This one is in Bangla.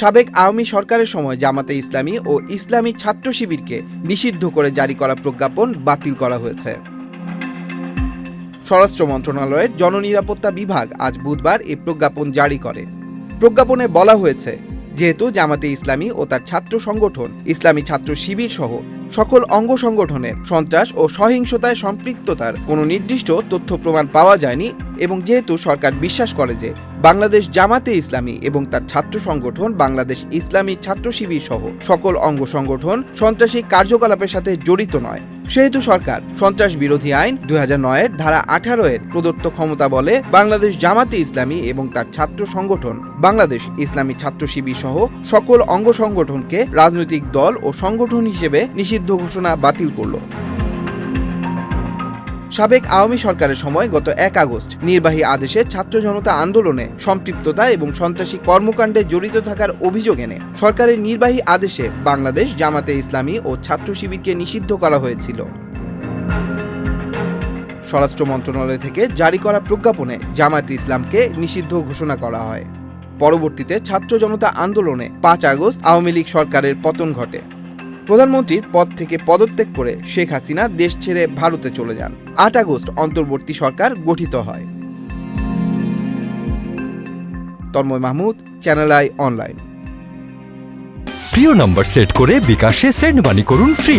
সাবেক আওয়ামী সরকারের সময় জামাতে ইসলামী ও ইসলামী ছাত্র শিবিরকে নিষিদ্ধ করে জারি করা প্রজ্ঞাপন বাতিল করা হয়েছে। স্বরাষ্ট্র মন্ত্রণালয়ের জননিরাপত্তা বিভাগ আজ বুধবার এই প্রজ্ঞাপন জারি করে। প্রজ্ঞাপনে বলা হয়েছে, যেহেতু জামাতে ইসলামী ও তার ছাত্র সংগঠন, ইসলামী ছাত্র শিবির সহ সকল অঙ্গ সংগঠনের সন্ত্রাস ও সহিংসতায় সম্পৃক্ততার কোনো নির্দিষ্ট তথ্য প্রমাণ পাওয়া যায়নি এবং যেহেতু সরকার বিশ্বাস করে যে বাংলাদেশ জামাতে ইসলামী এবং তার ছাত্র সংগঠন বাংলাদেশ ইসলামী ছাত্র শিবির সহ সকল অঙ্গ সংগঠন সন্ত্রাসী কার্যকলাপের সাথে জড়িত নয়। সেহেতু সরকার সন্ত্রাস বিরোধী আইন দুই এর ধারা আঠারো এর প্রদত্ত ক্ষমতা বলে বাংলাদেশ জামাতে ইসলামী এবং তার ছাত্র সংগঠন বাংলাদেশ ইসলামী ছাত্র শিবির সহ সকল অঙ্গ সংগঠনকে রাজনৈতিক দল ও সংগঠন হিসেবে নিষিদ্ধ ঘোষণা বাতিল করল। সাবেক আওয়ামী সরকারের সময় গত এক আগস্ট নির্বাহী আদেশে ছাত্র জনতা আন্দোলনে সম্পৃক্ততা এবং সন্ত্রাসী কর্মকাণ্ডে জড়িত থাকার অভিযোগ এনে সরকারের নির্বাহী আদেশে বাংলাদেশ জামাতে ইসলামী ও ছাত্র শিবিরকে নিষিদ্ধ করা হয়েছিল। স্বরাষ্ট্র মন্ত্রণালয় থেকে জারি করা প্রজ্ঞাপনে জামায়াতে ইসলামকে নিষিদ্ধ ঘোষণা করা হয়। পরবর্তীতে ছাত্র জনতা আন্দোলনে পাঁচ আগস্ট আওয়ামী লীগ সরকারের পতন ঘটে। প্রধানমন্ত্রীর পদ থেকে পদত্যাগ করে শেখ হাসিনা দেশ ছেড়ে ভারতে চলে যান। আট আগস্ট অন্তর্বর্তী সরকার গঠিত হয়। Tanmoy Mahmud channel I online প্রিয় নম্বর সেট করে বিকাশে সেন্ড মানি করুন ফ্রি।